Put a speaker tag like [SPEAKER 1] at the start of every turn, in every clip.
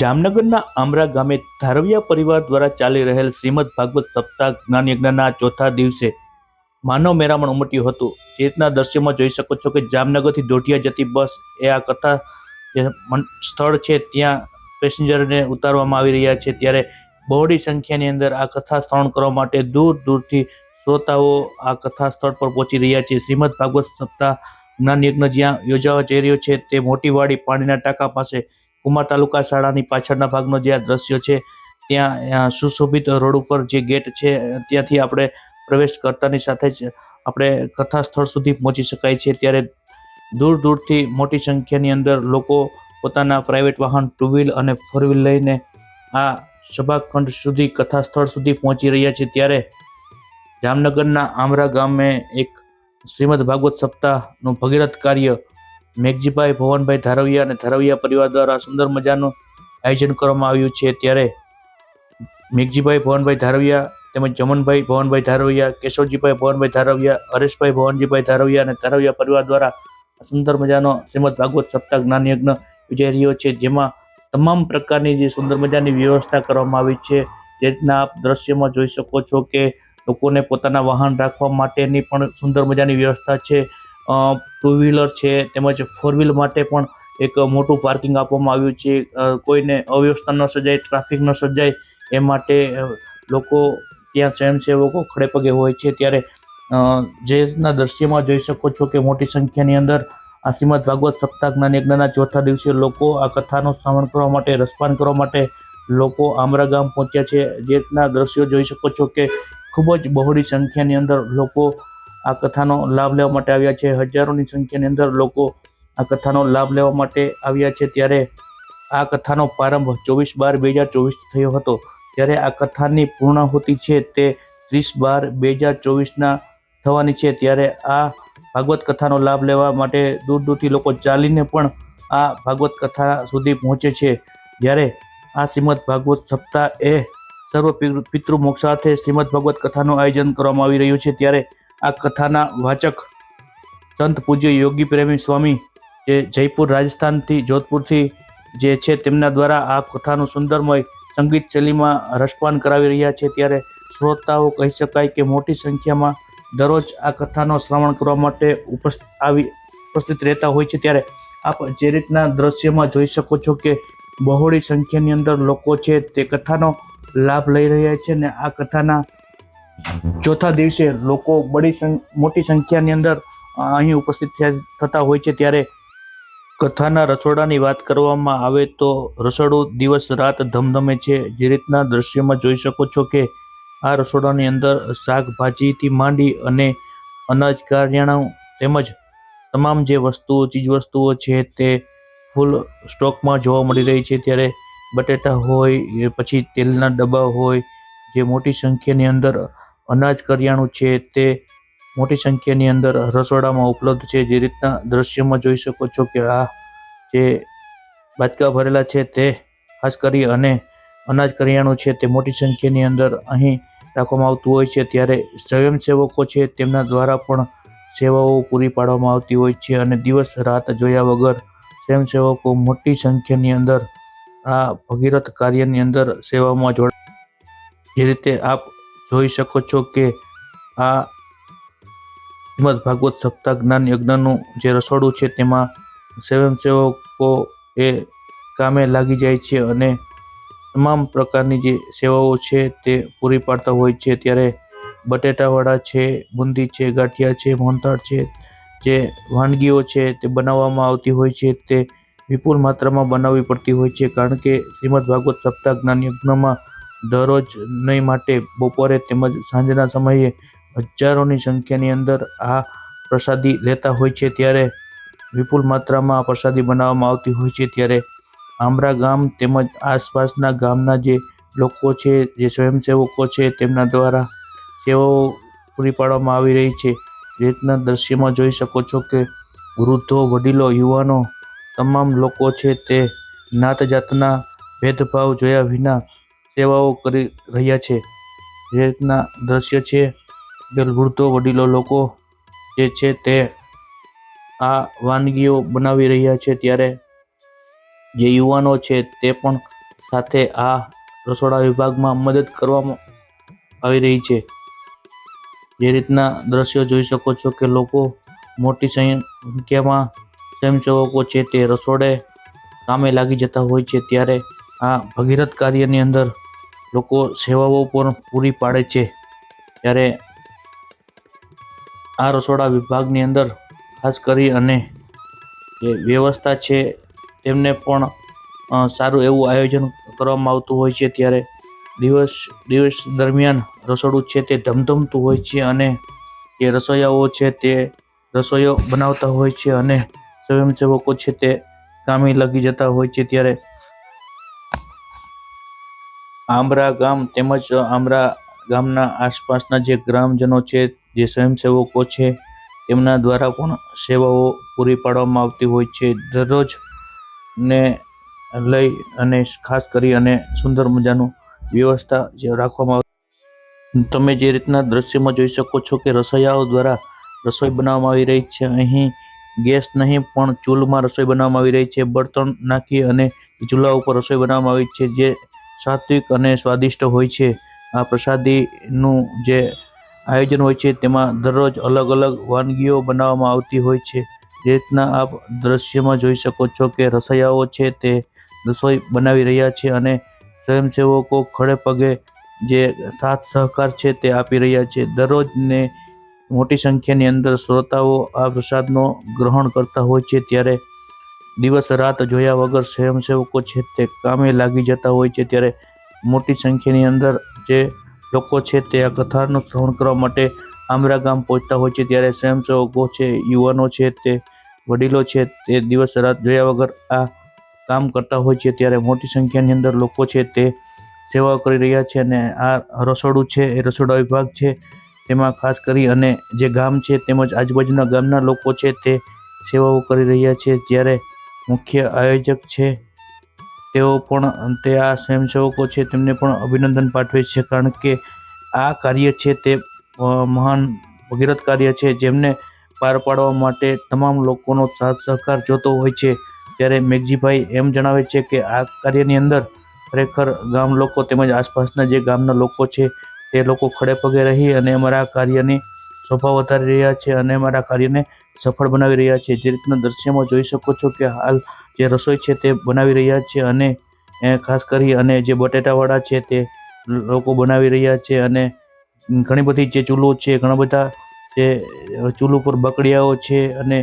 [SPEAKER 1] જામનગરના આમરા ગામે ધારવિયા પરિવાર દ્વારા ચાલી રહેલ શ્રીમદ ભાગવત સપ્તાહ જ્ઞાન યજ્ઞના ચોથા દિવસે માનવ મેરામણ ઉમટ્યું હતું. જે રીતના દ્રશ્યમાં જોઈ શકો છો કે જામનગરથી દોઢિયા જતી બસ એ આ કથા જે સ્થળ છે ત્યાં પેસેન્જરને ઉતારવામાં આવી રહ્યા છે. ત્યારે બહોળી સંખ્યાની અંદર આ કથા શ્રવણ કરવા માટે દૂર દૂરથી શ્રોતાઓ આ કથા સ્થળ પર પહોંચી રહ્યા છે. શ્રીમદ ભાગવત સપ્તાહ જ્ઞાન યજ્ઞ જ્યાં યોજાવા જઈ રહ્યો છે તે મોટીવાડી પાણીના ટાંકા પાસે કુમાર તાલુકા શાળાની પાછળના ભાગનો જે આ દ્રશ્ય છે, ત્યાં સુશોભિત રોડ ઉપર જે ગેટ છે, ત્યાંથી આપણે પ્રવેશ કરતાની સાથે જ આપણે કથા સ્થળ સુધી પહોંચી શકાય છે. ત્યારે દૂર દૂરથી મોટી સંખ્યાની અંદર લોકો પોતાના પ્રાઇવેટ વાહન ટુ વ્હીલ અને ફોર વ્હીલ લઈને આ સભાખંડ સુધી કથા સ્થળ સુધી પહોંચી રહ્યા છે. ત્યારે જામનગરના આમરા ગામે એક શ્રીમદ ભાગવત સપ્તાહનું ભગીરથ કાર્ય મેઘજીભાઈ ભવનભાઈ ધારવિયા અને ધારવિયા પરિવાર દ્વારા સુંદર મજાનું આયોજન કરવામાં આવ્યું છે. ત્યારે મેઘજીભાઈ ભવનભાઈ ધારવિયા તેમજ જમનભાઈ ભવનભાઈ ધારવિયા, કેશવજીભાઈ ભવનભાઈ ધારવિયા, હરેશભાઈ ભવનજીભાઈ ધારવિયા અને ધારવિયા પરિવાર દ્વારા સુંદર મજાનો શ્રીમદ ભાગવત સપ્તાહ જ્ઞાન યજ્ઞ યોજાઈ રહ્યો છે, જેમાં તમામ પ્રકારની જે સુંદર મજાની વ્યવસ્થા કરવામાં આવી છે. જે રીતના આપ દ્રશ્યમાં જોઈ શકો છો કે લોકોને પોતાના વાહન રાખવા માટેની પણ સુંદર મજાની વ્યવસ્થા છે. ટુ વ્હીલર છે, તેમજ ફોર વ્હીલ માટે પણ એક મોટું પાર્કિંગ આપવામાં આવ્યું છે. કોઈને અવ્યવસ્થા ન સર્જાય ટ્રાફિક ન સર્જાય, એ માટે લોકો ત્યાં સ્વયંસેવકો ખડે પગે હોય છે. ત્યારે જેના દ્રશ્યમાં જોઈ શકો છો કે મોટી સંખ્યાની અંદર આ શ્રીમદ ભાગવત સપ્તાહ જ્ઞાન યજ્ઞના ચોથા દિવસે લોકો આ કથાનું શ્રવણ કરવા માટે, રસપાન કરવા માટે લોકો આમરા ગામ પહોંચ્યા છે. જેના દ્રશ્યો જોઈ શકો છો કે ખૂબ જ બહોળી સંખ્યાની અંદર લોકો આ કથાનો લાભ લેવા માટે આવ્યા છે. હજારોની સંખ્યાની અંદર લોકો આ કથાનો લાભ લેવા માટે આવ્યા છે. ત્યારે આ કથાનો પ્રારંભ ચોવીસ બાર બે હજાર ચોવીસ થયો હતો. ત્યારે આ કથાની પૂર્ણાહુતિ છે તે ત્રીસ બાર બે હજાર ચોવીસના થવાની છે. ત્યારે આ ભાગવત કથાનો લાભ લેવા માટે દૂર દૂરથી લોકો ચાલીને પણ આ ભાગવત કથા સુધી પહોંચે છે. જ્યારે આ શ્રીમદ ભાગવત સપ્તાહ એ સર્વ પિતૃ- મોક્ષાર્થે શ્રીમદ ભાગવત કથાનું આયોજન કરવામાં આવી રહ્યું છે. ત્યારે આ કથાના વાચક સંત પૂજ્ય યોગી પ્રેમી સ્વામી જે જયપુર રાજસ્થાનથી, જોધપુરથી જે છે તેમના દ્વારા આ કથાનું સુંદરમય સંગીત શૈલીમાં રસપાન કરાવી રહ્યા છે. ત્યારે શ્રોતાઓ કહી શકાય કે મોટી સંખ્યામાં દરરોજ આ કથાનો શ્રવણ કરવા માટે ઉપસ્થિત આવી ઉપસ્થિત રહેતા હોય છે. ત્યારે આપ જે રીતના દ્રશ્યમાં જોઈ શકો છો કે બહોળી સંખ્યાની અંદર લોકો છે તે કથાનો લાભ લઈ રહ્યા છે ને આ કથાના ચોથા દિવસે લોકો બડી મોટી સંખ્યાની અંદર અહીં ઉપસ્થિત થતા હોય છે. ત્યારે કથાના રસોડાની વાત કરવામાં આવે તો રસોડું દિવસ રાત ધમધમે છે. જે રીતના દ્રશ્યમાં જોઈ શકો છો કે આ રસોડાની અંદર શાકભાજીથી માંડી અને અનાજ, કરિયાણું તેમજ તમામ જે વસ્તુઓ, ચીજવસ્તુઓ છે તે ફૂલ સ્ટોકમાં જોવા મળી રહી છે. ત્યારે બટેટા હોય, પછી તેલના ડબ્બા હોય, જે મોટી સંખ્યાની અંદર અનાજ કરિયાણું છે તે મોટી સંખ્યાની અંદર રસોડામાં ઉપલબ્ધ છે. જે રીતના દ્રશ્યમાં જોઈ શકો છો કે આ જે બાચકા ભરેલા છે તે ખાસ કરી અને અનાજ કરિયાણું છે તે મોટી સંખ્યાની અંદર અહીં રાખવામાં આવતું હોય છે. ત્યારે સ્વયંસેવકો છે તેમના દ્વારા પણ સેવાઓ પૂરી પાડવામાં આવતી હોય છે અને દિવસ રાત જોયા વગર સ્વયંસેવકો મોટી સંખ્યાની અંદર આ ભગીરથ કાર્યની અંદર સેવામાં જોડ જે રીતે આપ જોઈ શકો છો કે આ શ્રીમદ ભાગવત સપ્તાહ જ્ઞાન યજ્ઞનું જે રસોડું છે તેમાં સ્વયંસેવકો એ કામે લાગી જાય છે અને તમામ પ્રકારની જે સેવાઓ છે તે પૂરી પાડતા હોય છે. ત્યારે બટેટાવડા છે, બુંદી છે, ગાંઠિયા છે, મોહનથાળ છે, જે વાનગીઓ છે તે બનાવવામાં આવતી હોય છે તે વિપુલ માત્રામાં બનાવવી પડતી હોય છે. કારણ કે શ્રીમદ ભાગવત સપ્તાહ જ્ઞાન યજ્ઞમાં દરરોજ નહીં માટે બપોરે તેમજ સાંજના સમયે હજારોની સંખ્યાની અંદર આ પ્રસાદી લેતા હોય છે. ત્યારે વિપુલ માત્રામાં પ્રસાદી બનાવવામાં આવતી હોય છે. ત્યારે આમરા ગામ તેમજ આસપાસના ગામના જે લોકો છે, જે સ્વયંસેવકો છે, તેમના દ્વારા સેવાઓ પૂરી પાડવામાં આવી રહી છે. રીતના દ્રશ્યમાં જોઈ શકો છો કે વૃદ્ધો, વડીલો, યુવાનો, તમામ લોકો છે તે નાત જાતના ભેદભાવ જોયા વિના સેવાઓ કરી રહ્યા છે. જે રીતના દ્રશ્ય છે વૃદ્ધો, વડીલો, લોકો જે છે તે આ વાનગીઓ બનાવી રહ્યા છે ત્યારે જે યુવાનો છે તે પણ સાથે આ રસોડા વિભાગમાં મદદ કરવામાં આવી રહી છે. જે રીતના દ્રશ્યો જોઈ શકો છો કે લોકો મોટી સંખ્યામાં સ્વયંસેવકો છે તે રસોડે કામે લાગી જતા હોય છે ત્યારે આ ભગીરથ કાર્યની અંદર લોકો સેવાઓ પણ પૂરી પાડે છે. ત્યારે આ રસોડા વિભાગની અંદર ખાસ કરી અને જે વ્યવસ્થા છે તેમને પણ સારું એવું આયોજન કરવામાં આવતું હોય છે. ત્યારે દિવસ દિવસ દરમિયાન રસોડું છે તે ધમધમતું હોય છે અને જે રસોઈયાઓ છે તે રસોઈઓ બનાવતા હોય છે અને સ્વયંસેવકો છે તે કામે લાગી જતા હોય છે. ત્યારે આંબરા ગામ તેમજ આંબરા ગામના આસપાસના જે ગ્રામજનો છે, જે સ્વયંસેવકો છે તેમના દ્વારા પણ સેવાઓ પૂરી પાડવામાં આવતી હોય છે. દરરોજ ને લઈ અને ખાસ કરી અને સુંદર મજાનું વ્યવસ્થા જે રાખવામાં આવે. તમે જે રીતના દ્રશ્યમાં જોઈ શકો છો કે રસોઈયાઓ દ્વારા રસોઈ બનાવવામાં આવી રહી છે. અહીં ગેસ નહીં, પણ ચૂલમાં રસોઈ બનાવવામાં આવી રહી છે. બળતણ નાખી અને ચૂલા ઉપર રસોઈ બનાવવામાં આવી છે, જે સાત્વિક અને સ્વાદિષ્ટ હોય છે. આ પ્રસાદીનું જે આયોજન હોય છે, તેમાં દરરોજ અલગ અલગ વાનગીઓ બનાવવામાં આવતી હોય છે. જે રીતના આપ દ્રશ્યમાં જોઈ શકો છો કે રસોઈયાઓ છે, તે રસોઈ બનાવી રહ્યા છે અને સ્વયંસેવકો ખડે પગે જે સાથ સહકાર છે, તે આપી રહ્યા છે. દરરોજને મોટી સંખ્યાની અંદર શ્રોતાઓ આ પ્રસાદનો ગ્રહણ કરતા હોય છે, ત્યારે દિવસ રાત જોયા વગર સ્વયંસેવકો છે તે કામે લાગી જતા હોય છે ત્યારે મોટી સંખ્યાની અંદર જે લોકો છે તે આ કથાનું શ્રવણ કરવા માટે આમરા ગામ પહોંચતા હોય છે ત્યારે સ્વયંસેવકો છે, યુવાનો છે તે, વડીલો છે તે દિવસ રાત જોયા વગર આ કામ કરતા હોય છે ત્યારે મોટી સંખ્યાની અંદર લોકો છે તે સેવા કરી રહ્યા છે અને આ રસોડું છે, એ રસોડા વિભાગ છે, તેમાં ખાસ કરી અને જે ગામ છે તેમજ આજુબાજુના ગામના લોકો છે તે સેવાઓ કરી રહ્યા છે. જ્યારે મુખ્ય આયોજક છે. તેઓ પણ તે આ સ્વયંસેવકો છે, તેમને પણ અભિનંદન પાઠવે છે, કારણ કે આ કાર્ય છે તે મહાન ભગીરથ કાર્ય છે, જેમને પાર પાડવા માટે તમામ લોકોનો સાથ સહકાર જોતો હોય છે. ત્યારે મેઘજીભાઈ એમ જણાવે છે કે આ કાર્યની અંદર ખરેખર ગામ લોકો તેમજ આસપાસના જે ગામના લોકો છે, તે લોકો ખડે પગે રહી અને અમારા કાર્યની શોભા વધારી રહ્યા છે અને અમારા કાર્યને સફળ બનાવી રહ્યા છે. જે રીતના દ્રશ્યમાં જોઈ શકો છો કે હાલ જે રસોઈ છે તે બનાવી રહ્યા છે અને ખાસ કરી અને જે બટેટાવાળા છે તે લોકો બનાવી રહ્યા છે અને ઘણી બધી જે ચૂલો છે, ઘણા બધા જે ચૂલો પર બકડિયાઓ છે અને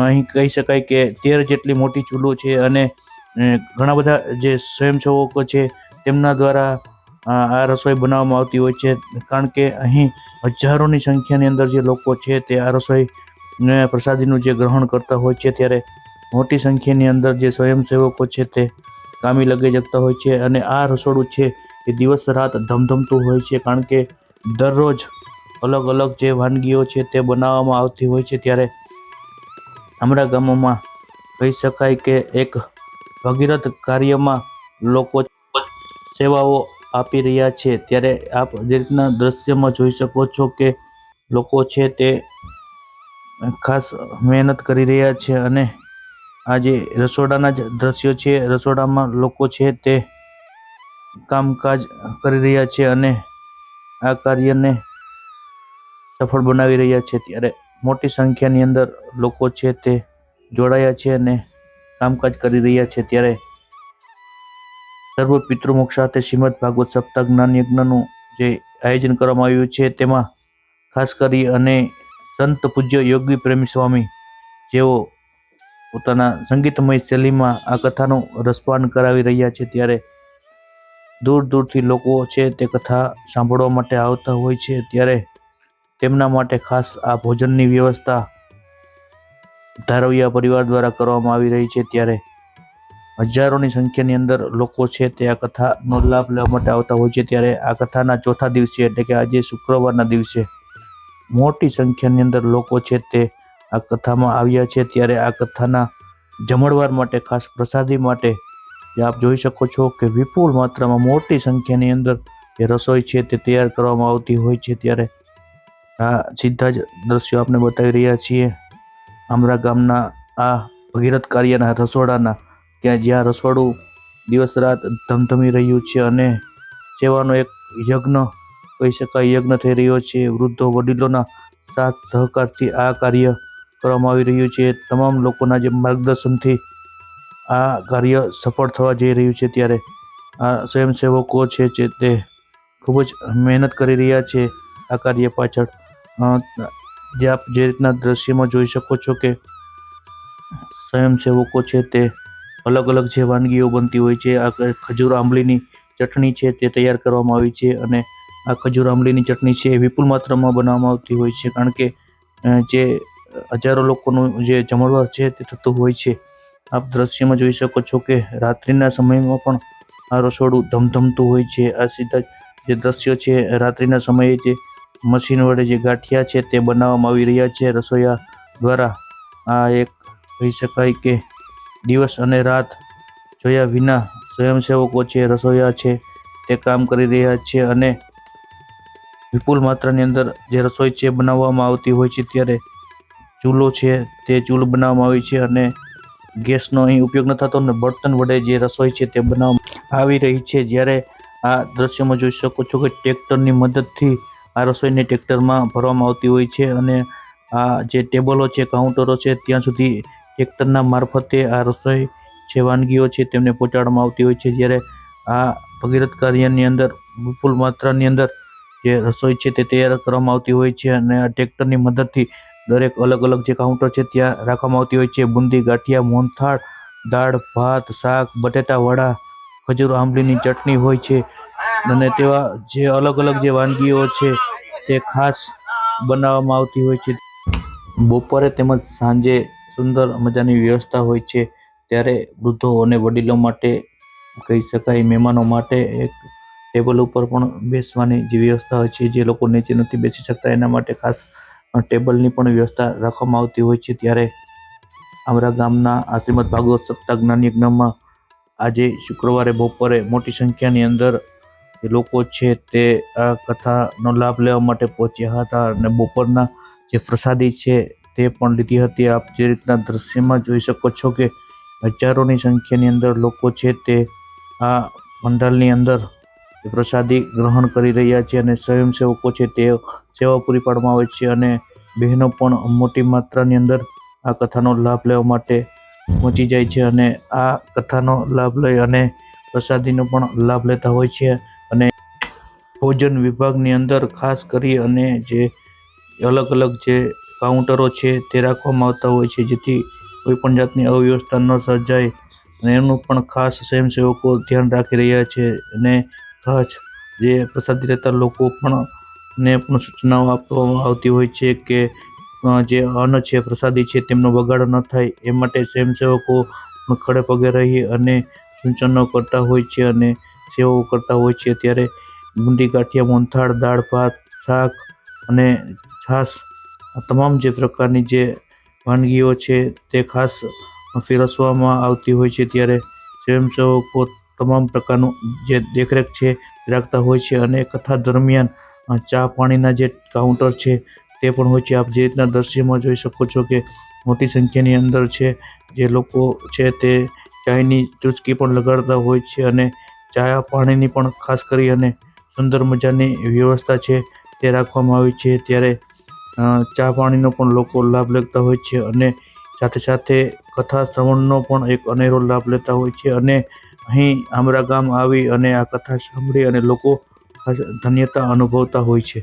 [SPEAKER 1] અહીં કહી શકાય કે તેર જેટલી મોટી ચૂલો છે અને ઘણા બધા જે સ્વયંસેવકો છે તેમના દ્વારા આ રસોઈ બનાવવામાં આવતી હોય છે. કારણ કે અહીં હજારોની સંખ્યાની અંદર જે લોકો છે તે આ રસોઈ ને પ્રસાદીનું જે ગ્રહણ કરતા હોય છે ત્યારે મોટી સંખ્યાની અંદર જે સ્વયંસેવકો છે તે કામી લગાઈ જતા હોય છે અને આ રસોડું છે એ દિવસ રાત ધમધમતું હોય છે કારણ કે દરરોજ અલગ અલગ જે વાનગીઓ છે તે બનાવવામાં આવતી હોય છે ત્યારે અમારા ગામોમાં કહી શકાય કે એક ભગીરથ કાર્યમાં લોકો સેવાઓ આપી રહ્યા છે. ત્યારે આપ જે રીતના દ્રશ્યમાં જોઈ શકો છો કે લોકો છે તે ખાસ મહેનત કરી રહ્યા છે અને આ જે રસોડાના જ દ્રશ્યો છે, રસોડામાં લોકો છે તે કામકાજ કરી રહ્યા છે અને આ કાર્યને સફળ બનાવી રહ્યા છે. ત્યારે મોટી સંખ્યાની અંદર લોકો છે તે જોડાયા છે અને કામકાજ કરી રહ્યા છે. ત્યારે સર્વ પિતૃમુખ સાથે શ્રીમદ ભાગવત સપ્તાહ જ્ઞાન યજ્ઞનું જે આયોજન કરવામાં આવ્યું છે, તેમાં ખાસ કરી અને સંત પૂજ્ય યોગી પ્રેમી સ્વામી જેઓ પોતાના સંગીતમય શૈલીમાં આ કથાનું રસપાન કરાવી રહ્યા છે ત્યારે દૂર દૂરથી લોકો છે તે કથા સાંભળવા માટે આવતા હોય છે. ત્યારે તેમના માટે ખાસ આ ભોજનની વ્યવસ્થા ધારવિયા પરિવાર દ્વારા કરવામાં આવી રહી છે. ત્યારે હજારોની સંખ્યાની અંદર લોકો છે તે આ કથાનો લાભ લેવા માટે આવતા હોય છે. ત્યારે આ કથાના ચોથા દિવસે એટલે કે આજે શુક્રવારના દિવસે મોટી સંખ્યાની અંદર લોકો છે તે આ કથામાં આવ્યા છે. ત્યારે આ કથાના જમણવાર માટે, ખાસ પ્રસાદી માટે જે આપ જોઈ શકો છો કે વિપુલ માત્રામાં મોટી સંખ્યાની અંદર જે રસોઈ છે તે તૈયાર કરવામાં આવતી હોય છે. ત્યારે આ સીધા જ દ્રશ્યો આપણે બતાવી રહ્યા છીએ. આમરા ગામના આ ભગીરથ કાર્યના રસોડાના, ત્યાં જ્યાં રસોડું દિવસ રાત ધમધમી રહ્યું છે અને સેવાનો એક યજ્ઞ કહી શકાય, યજ્ઞ થઈ રહ્યો છે. વૃદ્ધો વડીલોના સાથ સહકારથી આ કાર્ય કરવામાં આવી રહ્યું છે. તમામ લોકોના જે માર્ગદર્શનથી આ કાર્ય સફળ થવા જઈ રહ્યું છે ત્યારે આ સ્વયંસેવકો છે જે તે ખૂબ જ મહેનત કરી રહ્યા છે આ કાર્ય પાછળ. જે આપ જે રીતના દ્રશ્યમાં જોઈ શકો છો કે સ્વયંસેવકો છે તે અલગ અલગ જે વાનગીઓ બનતી હોય છે, આ ખજૂર આંબલીની ચટણી છે તે તૈયાર કરવામાં આવી છે અને આ ખજૂર આંબલીની ચટણી છે એ વિપુલ માત્રામાં બનાવવામાં આવતી હોય છે કારણ કે જે હજારો લોકોનું જે જમણવાર છે તે થતું હોય છે. આપ દ્રશ્યમાં જોઈ શકો છો કે રાત્રિના સમયમાં પણ આ રસોડું ધમધમતું હોય છે. આ સીધા જે દ્રશ્યો છે, રાત્રિના સમયે જે મશીન વડે જે ગાંઠિયા છે તે બનાવવામાં આવી રહ્યા છે. રસોઈયા દ્વારા આ એક કહી શકાય કે દિવસ અને રાત જોયા વિના સ્વયંસેવકો છે રસોઈયા છે, તે કામ કરી રહ્યા છે અને વિપુલ માત્રાની અંદર જે રસોઈ છે બનાવવામાં આવતી હોય છે, ત્યારે ચૂલો છે, તે ચૂલો બનાવવામાં આવી છે અને ગેસનો અહીં ઉપયોગ ન થતો અને બર્તન વડે જે રસોઈ છે તે બનાવવામાં આવી રહી છે. જ્યારે આ દ્રશ્યમાં જોઈ શકો છો કે ટ્રેક્ટરની મદદથી આ રસોઈને ટ્રેક્ટરમાં ભરવામાં આવતી હોય છે અને આ જે ટેબલો છે, કાઉન્ટરો છે, ત્યાં સુધી ટ્રેક્ટરના મારફતે આ રસોઈ જે વાનગીઓ છે તેમને પહોંચાડવામાં આવતી હોય છે. જ્યારે આ ભગીરથ કાર્યની અંદર વિપુલ માત્રાની અંદર જે રસોઈ છે તે તૈયાર કરવામાં આવતી હોય છે અને આ ટ્રેક્ટરની મદદથી દરેક અલગ અલગ જે કાઉન્ટર છે ત્યાં રાખવામાં આવતી હોય છે. બુંદી, ગાંઠિયા મોનથાળ દાળ, ભાત, શાક, બટેટા વડા, ખજૂર, આંબલીની ચટણી હોય છે અને તેવા જે અલગ અલગ જે વાનગીઓ છે તે ખાસ બનાવવામાં આવતી હોય છે. બપોરે તેમજ સાંજે સુંદર મજાની વ્યવસ્થા હોય છે. ત્યારે વૃદ્ધો અને વડીલો માટે કહી શકાય, મહેમાનો માટે એક ટેબલ ઉપર પણ બેસવાની જે વ્યવસ્થા હોય છે, જે લોકો નીચે નથી બેસી શકતા, એના માટે ખાસ ટેબલની પણ વ્યવસ્થા રાખવામાં આવતી હોય છે. ત્યારે અમારા ગામના આશ્રીમદ ભાગવત સપ્તાહ જ્ઞાન યજ્ઞમાં આજે શુક્રવારે બપોરે મોટી સંખ્યાની અંદર લોકો છે તે આ કથાનો લાભ લેવા માટે પહોંચ્યા હતા અને બપોરના જે પ્રસાદી છે તે પણ લીધી હતી. આપ જે રીતના દ્રશ્યમાં જોઈ શકો છો કે હજારોની સંખ્યાની અંદર લોકો છે તે આ પંડાલની અંદર પ્રસાદી ગ્રહણ કરી રહ્યા છે અને સ્વયંસેવકો છે તે સેવા પૂરી પાડવામાં આવે છે અને બહેનો પણ મોટી માત્રાની અંદર આ કથાનો લાભ લેવા માટે પહોંચી જાય છે અને આ કથાનો લાભ લઈ અને પ્રસાદીનો પણ લાભ લેતા હોય છે અને ભોજન વિભાગની અંદર ખાસ કરી અને જે અલગ અલગ જે કાઉન્ટરો છે તે રાખવામાં આવતા હોય છે, જેથી કોઈ પણ જાતની અવ્યવસ્થા ન સર્જાય અને એનું પણ ખાસ સ્વયંસેવકો ધ્યાન રાખી રહ્યા છે અને ખાસ જે પ્રસાદી લેતા લોકો પણ ને પણ સૂચનાઓ આપવામાં આવતી હોય છે કે જે અન્ન છે, પ્રસાદી છે, તેમનો બગાડ ન થાય. એ માટે સ્વયંસેવકો ખડે પગે રહી અને સૂચનો કરતા હોય છે અને સેવાઓ કરતા હોય છે. ત્યારે બુંદી, ગાંઠિયા મોનથાળ દાળ, ભાત, શાક અને છાશ આ તમામ જે પ્રકારની જે વાનગીઓ છે તે ખાસ પીરસવામાં આવતી હોય છે. ત્યારે સ્વયંસેવકો તમામ પ્રકારનું જે દેખરેખ છે રાખતા હોય છે અને કથા દરમિયાન ચા પાણીના જે કાઉન્ટર છે તે પણ હોય છે. આપ જે રીતના દ્રશ્યમાં જોઈ શકો છો કે મોટી સંખ્યાની અંદર છે જે લોકો છે તે ચાયની ચુસ્કી પણ લગાડતા હોય છે અને ચા પાણીની પણ ખાસ કરી અને સુંદર મજાની વ્યવસ્થા છે તે રાખવામાં આવી છે. ત્યારે ચા પાણીનો પણ લોકો લાભ લેતા હોય છે અને સાથે સાથે કથા શ્રવણનો પણ એક અનેરો લાભ લેતા હોય છે અને અહીં આમરા ગામ આવી અને આ કથા સાંભળી અને લોકો ધન્યતા અનુભવતા હોય છે.